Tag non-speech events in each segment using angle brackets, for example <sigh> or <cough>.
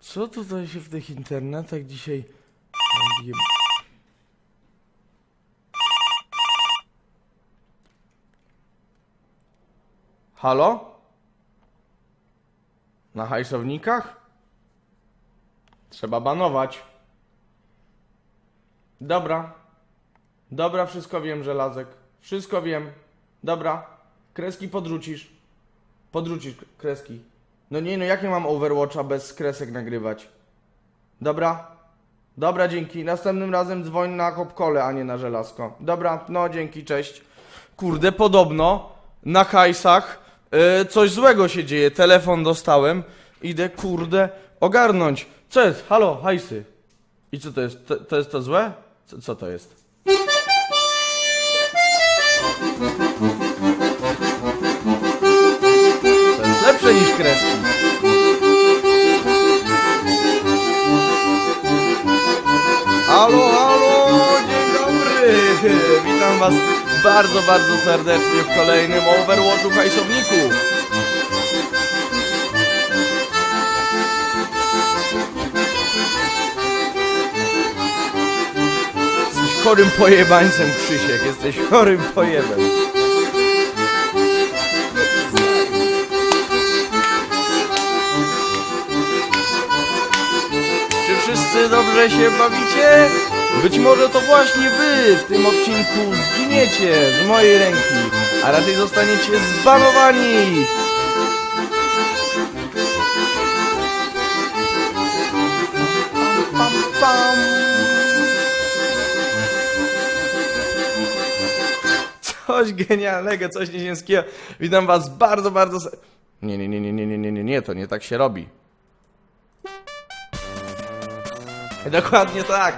Co tutaj się w tych internetach dzisiaj... Halo? Na hajsownikach? Trzeba banować. Dobra. Dobra, wszystko wiem, żelazek. Wszystko wiem. Dobra. Kreski podrzucisz. Podrzucisz kreski. No nie, no jak ja mam Overwatcha bez kresek nagrywać? Dobra. Dobra, dzięki. Następnym razem dzwoń na kopkole, a nie na żelazko. Dobra, no dzięki, cześć. Kurde, podobno na hajsach y, coś złego się dzieje. Telefon dostałem. Idę, kurde, ogarnąć. Co jest? Halo, hajsy. I co to jest? To, to jest to złe? Co, co to jest? To jest lepsze niż kreski. Halo, halo, dzień dobry! Witam was bardzo, bardzo serdecznie w kolejnym Overwatchu hajsowniku. Jesteś chorym pojebańcem, Krzysiek, jesteś chorym pojebem. dobrze się bawicie? Być może to właśnie wy w tym odcinku zginiecie z mojej ręki, a raczej zostaniecie zbanowani! Pam, pam, pam. Coś genialnego, coś nieziemskiego. Witam was bardzo, bardzo... Se... Nie, nie, nie, nie, nie, nie, nie, nie, to nie tak się robi. <laughs> Dokładnie tak.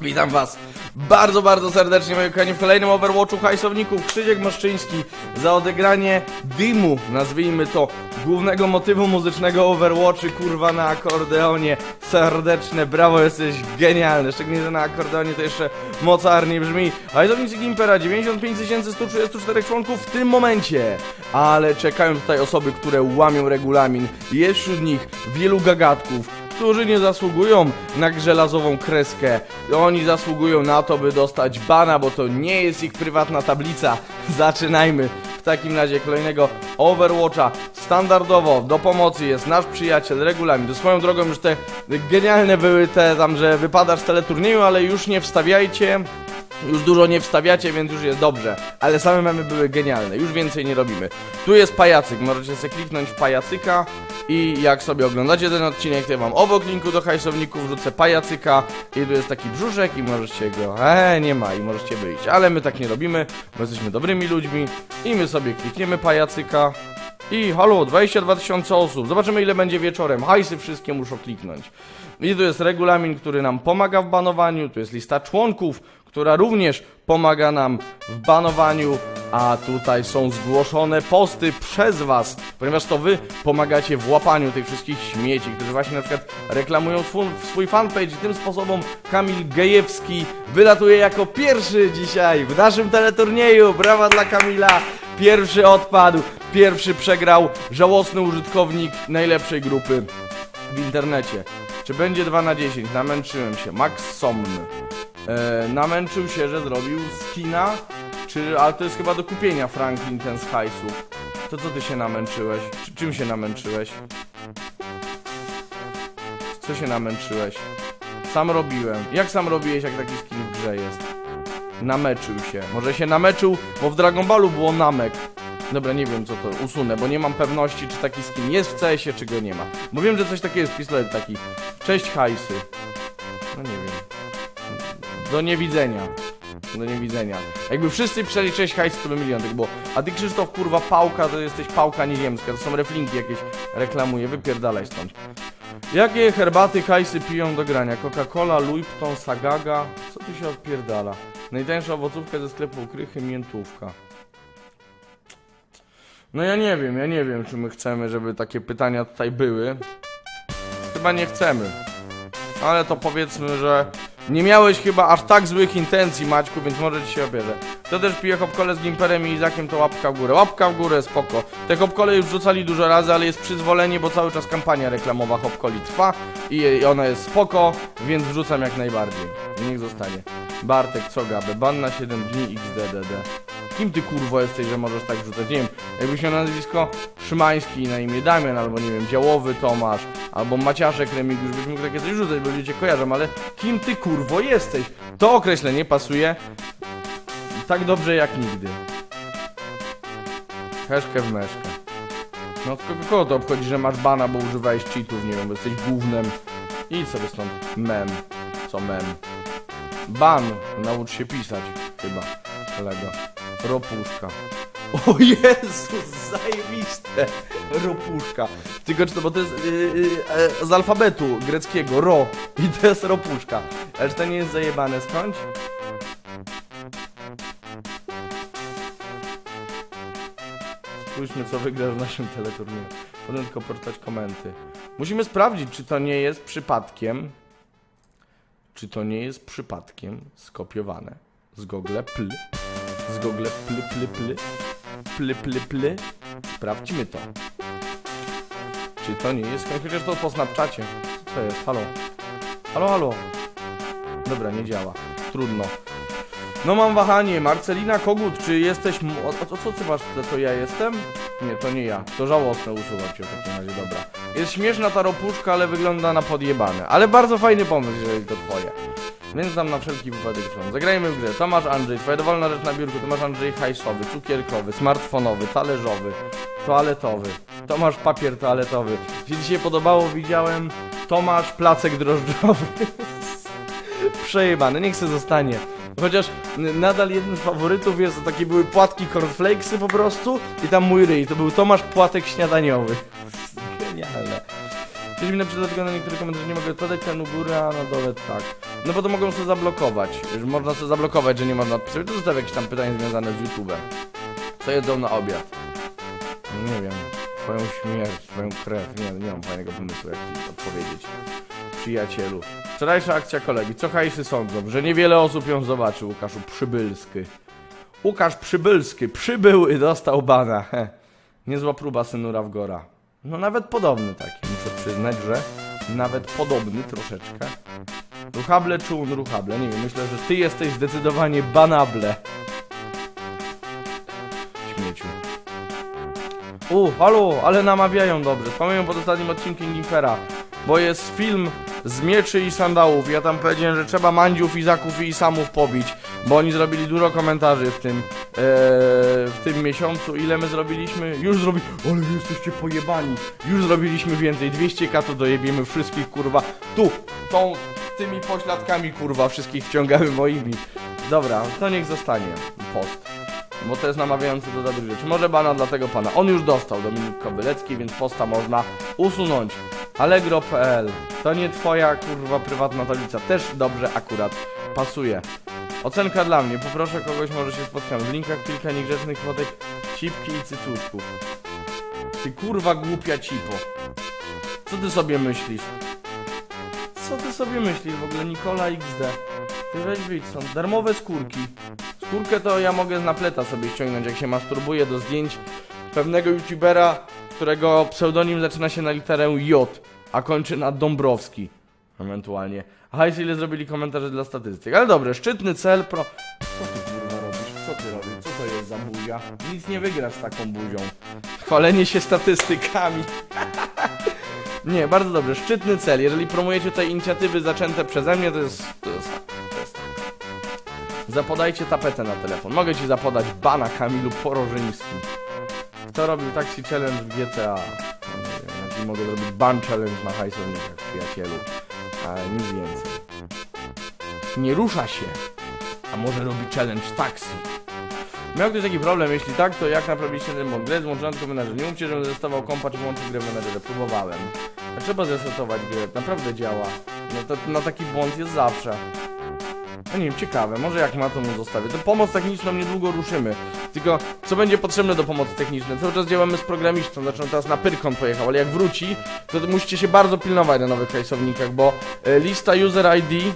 Witam was bardzo, bardzo serdecznie, moi kochani, w kolejnym Overwatchu hajsowników. Krzysiek Moszczyński za odegranie dymu, nazwijmy to, głównego motywu muzycznego Overwatchy, kurwa, na akordeonie. Serdeczne, brawo, jesteś genialny. Szczególnie, że na akordeonie to jeszcze mocarnie brzmi. Hajsownicy Gimpera, 95 134 członków w tym momencie. Ale czekają tutaj osoby, które łamią regulamin. Jest wśród nich wielu gagatków którzy nie zasługują na żelazową kreskę. Oni zasługują na to, by dostać bana, bo to nie jest ich prywatna tablica. Zaczynajmy w takim razie kolejnego Overwatcha. Standardowo do pomocy jest nasz przyjaciel Regulamin. To swoją drogą już te genialne były te tam, że wypadasz z teleturnieju, ale już nie wstawiajcie. Już dużo nie wstawiacie, więc już jest dobrze. Ale same memy były genialne. Już więcej nie robimy. Tu jest pajacyk. Możecie sobie kliknąć w pajacyka i jak sobie oglądacie ten odcinek, to ja wam obok linku do hajsowników wrzucę pajacyka i tu jest taki brzuszek i możecie go... Eee, nie ma i możecie wyjść. Ale my tak nie robimy, bo jesteśmy dobrymi ludźmi i my sobie klikniemy pajacyka i halo, 22 tysiące osób. Zobaczymy ile będzie wieczorem. Hajsy wszystkie muszą kliknąć. I tu jest regulamin, który nam pomaga w banowaniu. Tu jest lista członków, która również pomaga nam w banowaniu. A tutaj są zgłoszone posty przez Was, ponieważ to Wy pomagacie w łapaniu tych wszystkich śmieci, którzy właśnie na przykład reklamują swój, swój fanpage. I tym sposobem Kamil Gejewski wylatuje jako pierwszy dzisiaj w naszym teleturnieju. Brawa dla Kamila! Pierwszy odpadł, pierwszy przegrał żałosny użytkownik najlepszej grupy w internecie. Czy będzie 2 na 10? Namęczyłem się. Max Somn. E, namęczył się, że zrobił skina. Czy, ale to jest chyba do kupienia Franklin ten z hajsów. To co ty się namęczyłeś? Czy, czym się namęczyłeś? Co się namęczyłeś? Sam robiłem. Jak sam robiłeś, jak taki skin w grze jest? Nameczył się. Może się nameczył, bo w Dragon Ballu było namek. Dobra, nie wiem co to usunę, bo nie mam pewności, czy taki skin jest w CS-ie, czy go nie ma. Bo wiem, że coś takiego jest, pistolet taki. Cześć hajsy. No nie wiem. Do niewidzenia. Do niewidzenia. Jakby wszyscy pisali cześć hajsy, to by milion było. A ty Krzysztof, kurwa, pałka, to jesteś pałka nieziemska. To są reflinki jakieś reklamuje. Wypierdalaj stąd. Jakie herbaty hajsy piją do grania? Coca-Cola, Lipton, Sagaga? Co tu się odpierdala? Najtańsza owocówka ze sklepu Krychy, miętówka. No ja nie wiem, ja nie wiem, czy my chcemy, żeby takie pytania tutaj były. Chyba nie chcemy. Ale to powiedzmy, że nie miałeś chyba aż tak złych intencji, Maćku, więc może ci się obierze. Kto też pije hopkole z Gimperem i Izakiem, to łapka w górę. Łapka w górę, spoko. Te hopkole już wrzucali dużo razy, ale jest przyzwolenie, bo cały czas kampania reklamowa hopkoli trwa i, ona jest spoko, więc wrzucam jak najbardziej. Niech zostanie. Bartek, co gabę, ban na 7 dni XDDD. Kim ty kurwo jesteś, że możesz tak wrzucać? Nie wiem, jakbyś miał nazwisko Szymański na imię Damian, albo nie wiem, Działowy Tomasz, albo Maciaszek Remigiusz, byś mógł takie coś rzucać, bo ludzie cię kojarzą, ale kim ty kurwo jesteś? To określenie pasuje tak dobrze jak nigdy. Heszkę w meszkę. No kogo, kogo to obchodzi, że masz bana, bo używałeś cheatów, nie wiem, bo jesteś gównem. Idź sobie stąd. Mem. Co mem? Ban. Naucz się pisać. Chyba. Kolego. Ropuszka. O Jezus, zajebiste! Ropuszka. Tylko czy to, bo to jest yy, yy, z alfabetu greckiego, ro. I to jest ropuszka. Ale czy to nie jest zajebane skądś? Spójrzmy, co wygra w naszym teleturnieju. Potem tylko poczytać komenty. Musimy sprawdzić, czy to nie jest przypadkiem. Czy to nie jest przypadkiem skopiowane z Google pl. Z Google pl, pl, pl. Pl, pl, pl. Sprawdźmy to. Czy to nie jest. Chociaż to po Snapchacie. Co jest? Halo? Halo, halo. Dobra, nie działa. Trudno. No mam wahanie, Marcelina Kogut, czy jesteś... O, o, co ty masz, to ja jestem? Nie, to nie ja, to żałosne usuwam cię w takim razie, dobra. Jest śmieszna ta ropuszka, ale wygląda na podjebane. Ale bardzo fajny pomysł, jeżeli to twoje. Więc tam na wszelki wypadek są. Zagrajmy w grę. Tomasz Andrzej, twoja dowolna rzecz na biurku. Tomasz Andrzej hajsowy, cukierkowy, smartfonowy, talerzowy, toaletowy. Tomasz papier toaletowy. Jeśli się podobało, widziałem Tomasz placek drożdżowy. <laughs> Przejebany, niech se zostanie. Chociaż nadal jednym z faworytów jest, takie były płatki cornflakesy po prostu i tam mój ryj, to był Tomasz Płatek Śniadaniowy. <laughs> Genialne. Kiedyś mi napisał dlatego na niektórych komentarzach nie mogę podać ten u góry, a na dole tak. No bo to mogą sobie zablokować. Już można sobie zablokować, że nie można odpisać. To zostaw jakieś tam pytania związane z YouTube'em. Co jedzą na obiad? Nie wiem. Twoją śmierć, twoją krew. Nie, nie mam fajnego pomysłu, jak ci odpowiedzieć. Przyjacielu. Wczorajsza akcja kolegi. Co hajsy sądzą? Że niewiele osób ją zobaczy, Łukaszu Przybylski. Łukasz Przybylski przybył i dostał bana. Heh. <laughs> Niezła próba synu Rawgora. No nawet podobny taki, muszę przyznać, że nawet podobny troszeczkę. Ruchable czy unruchable? Nie wiem, myślę, że ty jesteś zdecydowanie banable. Śmieciu. U, halo, ale namawiają dobrze. Wspomniałem pod ostatnim odcinkiem Gimpera, bo jest film z mieczy i sandałów. Ja tam powiedziałem, że trzeba mandziów, izaków i isamów pobić, bo oni zrobili dużo komentarzy w tym, w tym miesiącu. Ile my zrobiliśmy? Już zrobi... Ale wy jesteście pojebani. Już zrobiliśmy więcej. 200 katów dojebiemy wszystkich, kurwa. Tu, tą, tymi pośladkami, kurwa, wszystkich wciągamy moimi. Dobra, to niech zostanie post. Bo to jest namawiający do dobrych rzeczy. Może bana dla tego pana. On już dostał, Dominik Kobylecki, więc posta można usunąć. Allegro.pl To nie twoja kurwa prywatna tablica. Też dobrze akurat pasuje. Ocenka dla mnie. Poproszę kogoś, może się spotkamy. W linkach kilka niegrzecznych fotek cipki i cycuszków. Ty kurwa głupia cipo. Co ty sobie myślisz? Co ty sobie myślisz w ogóle Nikola XD? Ty weź wyjdź stąd. Darmowe skórki. Skórkę to ja mogę z napleta sobie ściągnąć, jak się masturbuję do zdjęć pewnego youtubera, którego pseudonim zaczyna się na literę J, a kończy na Dąbrowski. Ewentualnie. A hajs ile zrobili komentarze dla statystyk. Ale dobre, szczytny cel pro... Co ty kurwa robisz? Co ty robisz? Co to jest za buzia? Nic nie wygrasz z taką buzią. Chwalenie się statystykami. <laughs> nie, bardzo dobrze. Szczytny cel. Jeżeli promujecie te inicjatywy zaczęte przeze mnie. To jest, to jest Zapodajcie tapetę na telefon. Mogę ci zapodać bana Kamilu Porożyńskim. Kto robił taxi challenge w GTA? No ci mogę zrobić ban challenge na hajsownikach, przyjacielu. Ale nic więcej. Nie rusza się. A może robi challenge taxi? Miał ktoś taki problem? Jeśli tak, to jak naprawić ten mod? Grę złączony tylko menadżer. Nie mówcie, żebym zestawał kompa czy włączył grę w menadżerze. Próbowałem. A trzeba zresetować grę. Naprawdę działa. No to na taki błąd jest zawsze. No nie wiem, ciekawe, może jak ma to mu zostawię. To pomoc techniczną niedługo ruszymy. Tylko co będzie potrzebne do pomocy technicznej? Cały czas działamy z programistą, znaczy on teraz na Pyrkon pojechał, ale jak wróci, to musicie się bardzo pilnować na nowych hajsownikach, bo e, lista user ID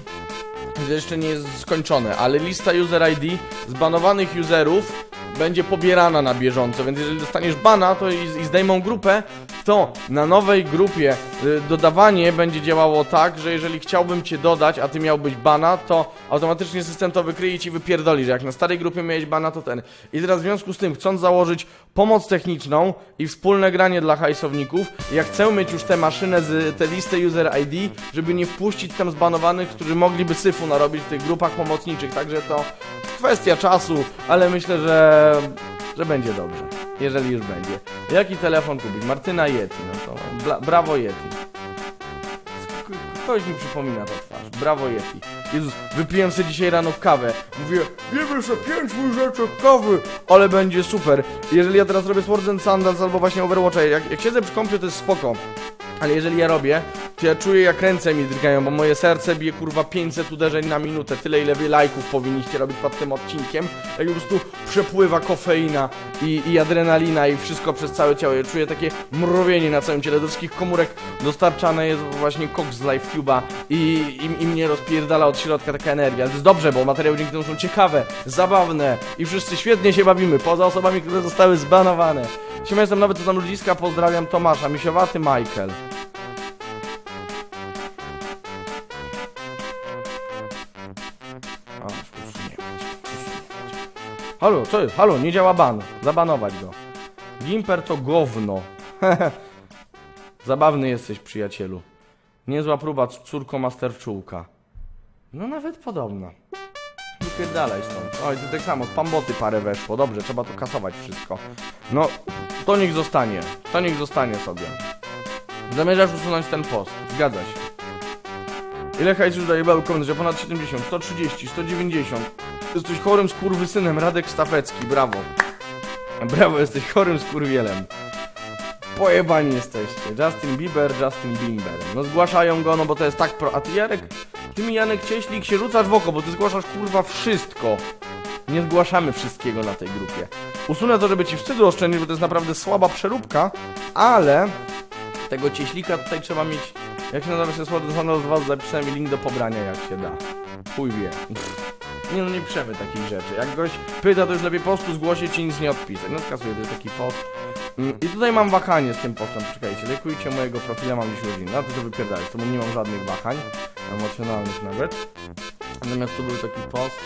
jeszcze nie jest skończone, ale lista user ID zbanowanych userów będzie pobierana na bieżąco, więc jeżeli dostaniesz bana to i, i zdejmą grupę, to na nowej grupie y, dodawanie będzie działało tak, że jeżeli chciałbym cię dodać, a ty miałbyś bana, to automatycznie system to wykryje i ci wypierdoli, że jak na starej grupie miałeś bana, to ten. I teraz w związku z tym, chcąc założyć pomoc techniczną i wspólne granie dla hajsowników, ja chcę mieć już tę maszynę z tę listę user ID, żeby nie wpuścić tam zbanowanych, którzy mogliby syfu narobić w tych grupach pomocniczych, także to kwestia czasu, ale myślę, że, że będzie dobrze, jeżeli już będzie. Jaki telefon kupić? Martyna Yeti, no to bla, brawo Yeti. Ktoś mi przypomina to twarz. Brawo Yeti. Jezus, wypiłem sobie dzisiaj rano kawę. Mówię, wiemy sobie pięć łyżeczek kawy, ale będzie super. Jeżeli ja teraz robię Swords and Sandals albo właśnie Overwatcha, jak, jak siedzę przy kąpie to jest spoko. Ale jeżeli ja robię, to ja czuję jak ręce mi drgają, bo moje serce bije kurwa 500 uderzeń na minutę. Tyle ile wy lajków powinniście robić pod tym odcinkiem. Jak po prostu przepływa kofeina i, i adrenalina i wszystko przez całe ciało. Ja czuję takie mrowienie na całym ciele. Do wszystkich komórek dostarczane jest właśnie koks z LifeCube'a i, i, i mnie rozpierdala od środka taka energia. To jest dobrze, bo materiały dzięki temu są ciekawe, zabawne i wszyscy świetnie się bawimy, poza osobami, które zostały zbanowane. Siema, jestem nowy, co tam ludziska, pozdrawiam Tomasza, misiowaty Michael. Halo, co jest? Halo, nie działa ban. Zabanować go. Gimper to gówno. <laughs> Zabawny jesteś, przyjacielu. Niezła próba córko masterczułka. No nawet podobna. Wypierdalaj stąd. Oj, to tak samo, z pamboty parę weszło. Dobrze, trzeba to kasować wszystko. No, to niech zostanie. To niech zostanie sobie. Zamierzasz usunąć ten post. Zgadza się. Ile hajsu daje komentarz? że Ponad 70, 130, 190. Jesteś chorym skurwysynem, Radek Stafecki, brawo. Brawo, jesteś chorym skurwielem. Pojebani jesteście. Justin Bieber, Justin Bieber. No zgłaszają go, no bo to jest tak pro... A ty Jarek, ty mi Janek Cieślik się rzucasz w oko, bo ty zgłaszasz kurwa wszystko. Nie zgłaszamy wszystkiego na tej grupie. Usunę to, żeby ci wstydu oszczędzić, bo to jest naprawdę słaba przeróbka, ale tego cieślika tutaj trzeba mieć. Jak się nazywa się słowo do was zapisałem link do pobrania jak się da. Chuj wie. Nie no nie piszemy takich rzeczy. Jak goś pyta, to już lepiej po prostu zgłosić i nic nie odpisać. No skasuję, to jest taki post. Mm, I tutaj mam wahanie z tym postem. Czekajcie, lekujcie mojego profila, mam dziś urodziny. Na to to wypierdalać, to nie mam żadnych wahań. Emocjonalnych nawet. Natomiast tu był taki post.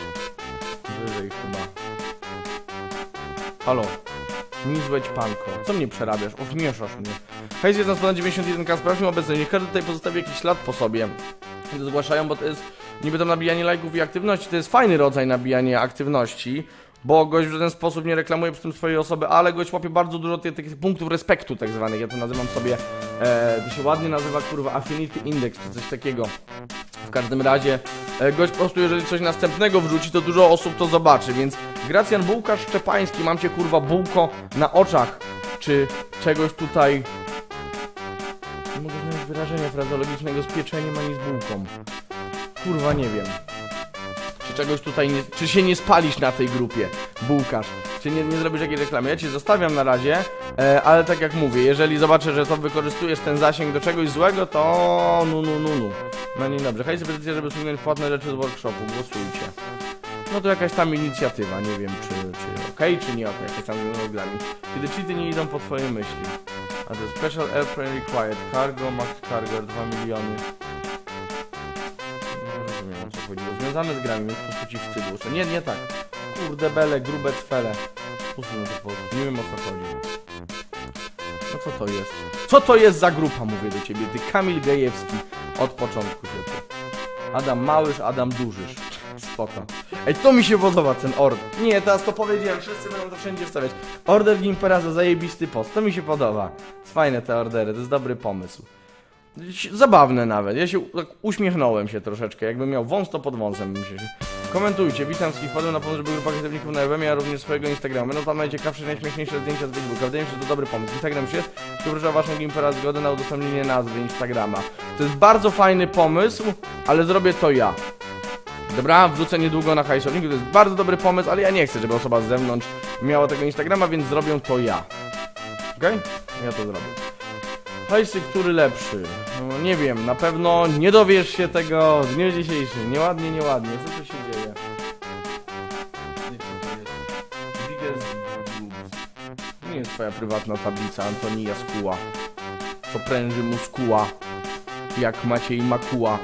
Wyżej chyba. Halo. Nizłeć panko. Co mnie przerabiasz? Ośmieszasz mnie. Hejs jest nas ponad 91k, sprawdźmy obecność. Niech każdy tutaj pozostawi jakiś ślad po sobie. Zgłaszają, bo to jest niby to nabijanie lajków i aktywności. To jest fajny rodzaj nabijania aktywności. Bo gość w żaden sposób nie reklamuje przy tym swojej osoby, ale gość łapie bardzo dużo tych, tych punktów respektu tak zwanych. Ja to nazywam sobie, e, to się ładnie nazywa kurwa Affinity Index czy coś takiego. W każdym razie, e, gość po prostu, jeżeli coś następnego wrzuci, to dużo osób to zobaczy, więc Gracjan Bułka Szczepański, mam cię kurwa bułko na oczach, czy czegoś tutaj... Nie mogę znaleźć wyrażenia frazologicznego z pieczeniem ani z bułką. Kurwa, nie wiem. Czy czegoś tutaj nie... Czy się nie spalisz na tej grupie, bułkarz? Czy nie, nie zrobisz jakiejś reklamy? Ja cię zostawiam na razie, e, ale tak jak mówię, jeżeli zobaczę, że to wykorzystujesz ten zasięg do czegoś złego, to nu nu nu nu. No nie dobrze. Hejs petycja, żeby osiągnąć płatne rzeczy z workshopu. Głosujcie. No to jakaś tam inicjatywa, nie wiem czy, czy okej, czy nie okej, jakaś tam nagrami. Kiedy cheaty nie idą po twojej myśli. A to Special Airplane Required. Cargo, Max Cargo, 2 miliony. Związane z grami, po prostu ci uszę. Nie, nie tak. Kurde bele, grube cfele. Usunę to po Nie wiem o co chodzi. No co to jest? Co to jest za grupa, mówię do ciebie, ty Kamil Gejewski. Od początku tu. Adam Małysz, Adam Dużysz. Spoko. Ej, to mi się podoba ten order. Nie, teraz to powiedziałem, wszyscy będą to wszędzie wstawiać. Order Gimpera za zajebisty post, to mi się podoba. Fajne te ordery, to jest dobry pomysł. Zabawne nawet, ja się tak uśmiechnąłem się troszeczkę, jakbym miał wąs to pod wąsem bym się... Komentujcie, witam wszystkich, wpadłem na pomysł, żeby grupa kreatywników na EWM, a również swojego Instagrama. Będą tam najciekawsze, najśmieszniejsze zdjęcia z Facebooka. Wydaje mi się, że to dobry pomysł. Instagram już jest, o waszą Gimpera zgodę na udostępnienie nazwy Instagrama. To jest bardzo fajny pomysł, ale zrobię to ja. Dobra, wrzucę niedługo na hajsowniku, to jest bardzo dobry pomysł, ale ja nie chcę, żeby osoba z zewnątrz miała tego Instagrama, więc zrobię to ja. Okej? Ja to zrobię. Hajsy, który lepszy? No, nie wiem, na pewno nie dowiesz się tego w dniu dzisiejszym. Nieładnie, nieładnie. Co tu się dzieje? To Nie jest twoja prywatna tablica Antonia Skuła. Co pręży muskuła. Jak Maciej Makuła.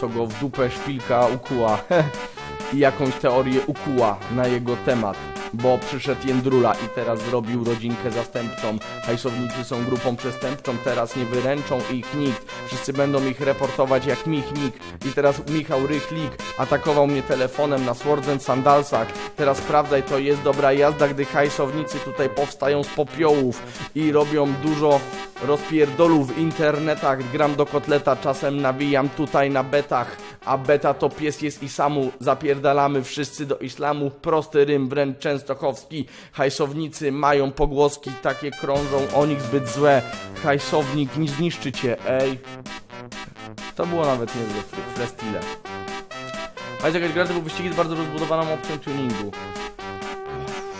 Co go w dupę szpilka ukuła. <laughs> I jakąś teorię ukuła na jego temat. Bo przyszedł Jędrula i teraz zrobił rodzinkę zastępczą. Hajsownicy są grupą przestępczą, teraz nie wyręczą ich nikt. Wszyscy będą ich reportować jak Michnik. I teraz Michał Rychlik atakował mnie telefonem na Swords and Sandalsach. Teraz sprawdzaj, to jest dobra jazda, gdy hajsownicy tutaj powstają z popiołów i robią dużo rozpierdolów w internetach. Gram do kotleta, czasem nawijam tutaj na betach. A beta to pies jest i samu Zapierdalamy wszyscy do islamu Prosty rym, wręcz częstochowski Hajsownicy mają pogłoski Takie krążą o nich zbyt złe Hajsownik nie zniszczy cię, ej To było nawet niezłe freestyle Hajs jakaś gra był wyścigi z bardzo rozbudowaną opcją tuningu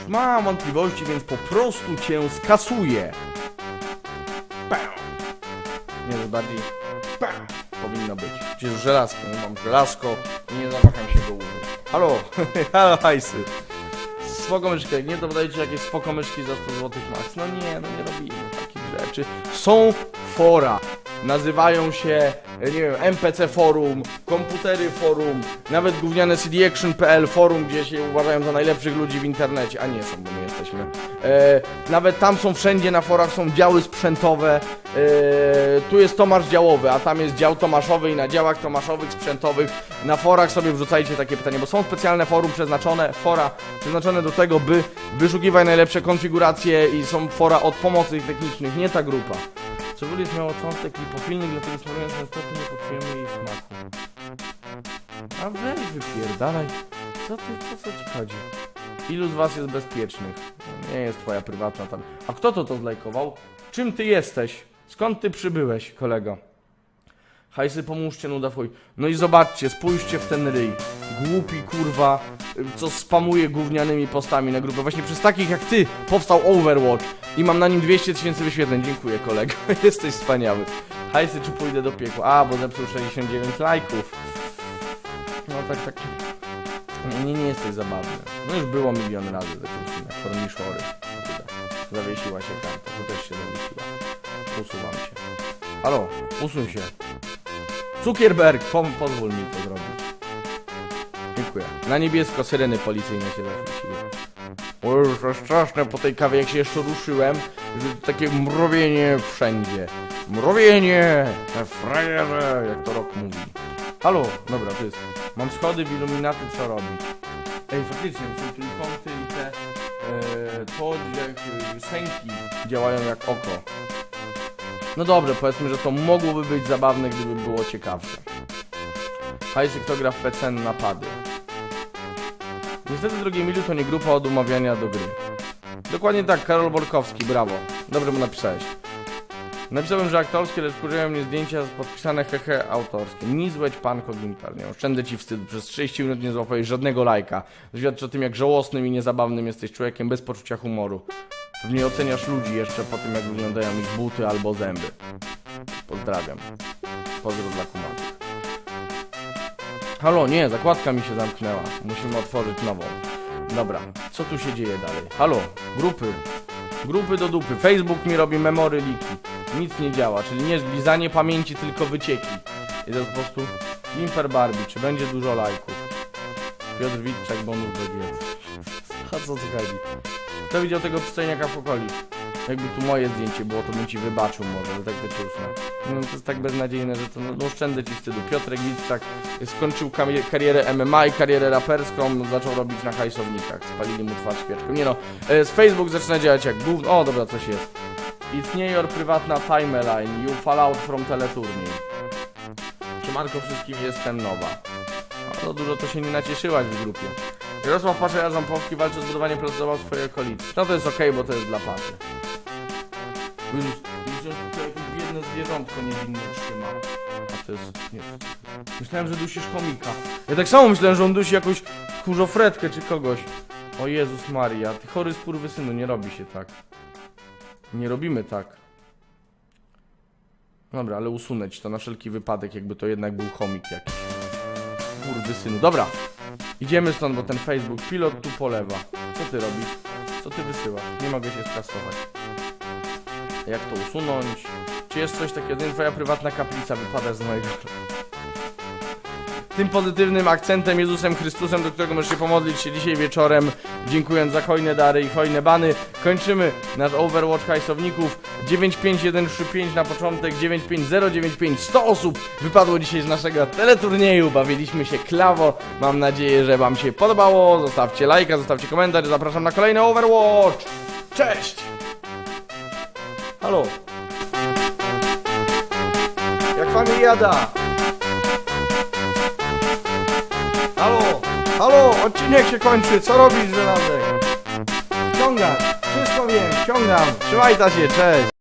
Mam wątpliwości, więc po prostu cię skasuję. Nie, to bardziej powinno być. Przecież żelazko, no mam żelazko i nie zamacham się go użyć. Halo, <laughs> halo hajsy. Spoko myszkę, nie dodajcie jakieś spoko myszki za 100 zł max. No nie, no nie robimy takich rzeczy. Są fora. Nazywają się, nie wiem, MPC Forum, Komputery Forum, nawet gówniane cdaction.pl Forum, gdzie się uważają za najlepszych ludzi w internecie, a nie są, bo my jesteśmy. E, nawet tam są wszędzie na forach są działy sprzętowe. E, tu jest Tomasz działowy, a tam jest dział Tomaszowy i na działach Tomaszowych sprzętowych na forach sobie wrzucajcie takie pytanie, bo są specjalne forum przeznaczone, fora przeznaczone do tego, by wyszukiwać najlepsze konfiguracje i są fora od pomocy technicznych, nie ta grupa. Cebuli miał cząstek lipofilny, dlatego smarując niestety nie poczujemy jej smaku. A weź wypierdalaj. Co ty, co, co ci chodzi? Ilu z was jest bezpiecznych? Nie jest twoja prywatna tam. A kto to to zlajkował? Czym ty jesteś? Skąd ty przybyłeś, kolego? Hajsy, pomóżcie, nuda fuj. No i zobaczcie, spójrzcie w ten ryj. Głupi kurwa, co spamuje gównianymi postami na grupę. Właśnie przez takich jak ty powstał Overwatch i mam na nim 200 tysięcy wyświetleń. Dziękuję, kolego. <laughs> Jesteś wspaniały. Hajsy, czy pójdę do piekła? A, bo zepsuł 69 lajków. No tak, tak. Nie, nie, jesteś zabawny. No już było milion razy za tym filmem. Korniszory. Zawiesiła się karta. Tu też się zawiesiła. Usuwam się. Halo, usuń się. Zuckerberg, pom pozwól mi to zrobić. Dziękuję. Na niebiesko syreny policyjne się zaświeciły. O, to straszne po tej kawie, jak się jeszcze ruszyłem, że takie mrowienie wszędzie. Mrowienie! Frajerze, jak to rok mówi. Halo, dobra, to jest. Mam schody w iluminaty, co robić? Ej, faktycznie, są trójkąty i te... E, to jak sęki działają jak oko. No dobrze, powiedzmy, że to mogłoby być zabawne, gdyby było ciekawsze. Hajsy, kto gra w napady. Niestety, drogi Emilu, to nie grupa od umawiania do gry. Dokładnie tak, Karol Borkowski, brawo. Dobrze mu napisałeś. Napisałem, że aktorskie, lecz wkurzają mnie zdjęcia z podpisane hehe autorskie. Nizłeć pan kognitar. Nie oszczędzę ci wstydu. Przez 30 minut nie złapałeś żadnego lajka. Świadczy o tym, jak żałosnym i niezabawnym jesteś człowiekiem bez poczucia humoru. Pewnie oceniasz ludzi jeszcze po tym, jak wyglądają ich buty albo zęby. Pozdrawiam. Pozdro dla kumatów. Halo, nie, zakładka mi się zamknęła. Musimy otworzyć nową. Dobra, co tu się dzieje dalej? Halo, grupy. Grupy do dupy. Facebook mi robi memory liki. Nic nie działa, czyli nie lizanie pamięci, tylko wycieki. I to po prostu Imper Barbie. Czy będzie dużo lajków? Piotr Witczak, bonus gier. A co ty chodzi? Kto widział tego przystojniaka w okoli? Jakby tu moje zdjęcie było, to bym ci wybaczył może, ale tak to cię. No to jest tak beznadziejne, że to no, no oszczędzę ci wstydu. Piotrek Witczak skończył karierę MMA i karierę raperską, no, zaczął robić na hajsownikach. Spalili mu twarz świeczką. Nie no, e, z Facebook zaczyna działać jak gówno. O, dobra, coś jest. Istnieje prywatna timeline, you fall out from teleturniej. Siemanko wszystkim, jestem nowa. To dużo to się nie nacieszyłaś w grupie. Jarosław Pasza Ząpowski walczy o zbudowanie placu zabaw w swojej okolicy. No to jest okej, bo to jest dla Paszy. To biedne zwierzątko niewinne trzyma. A to jest... Nie. Myślałem, że dusisz chomika. Ja tak samo myślałem, że on dusi jakąś kurzofretkę czy kogoś. O Jezus Maria, ty chory skurwysynu, nie robi się tak. Nie robimy tak. Dobra, ale usunę ci to na wszelki wypadek, jakby to jednak był komik jakiś. Kurwy synu. Dobra. Idziemy stąd, bo ten Facebook pilot tu polewa. Co ty robisz? Co ty wysyłasz? Nie mogę się skasować. Jak to usunąć? Czy jest coś takiego? Twoja prywatna kaplica wypada z mojego... Tym pozytywnym akcentem Jezusem Chrystusem, do którego możesz się pomodlić się dzisiaj wieczorem, dziękując za hojne dary i hojne bany, kończymy nasz Overwatch hajsowników. 95135 na początek, 95095 100 osób wypadło dzisiaj z naszego teleturnieju, bawiliśmy się klawo, mam nadzieję, że wam się podobało, zostawcie lajka, zostawcie komentarz, zapraszam na kolejny Overwatch, cześć! Halo? Jak familiada? Halo? Odcinek się kończy, co robisz żelazek? Ściągam, wszystko wiem, ściągam. Trzymaj się, cześć.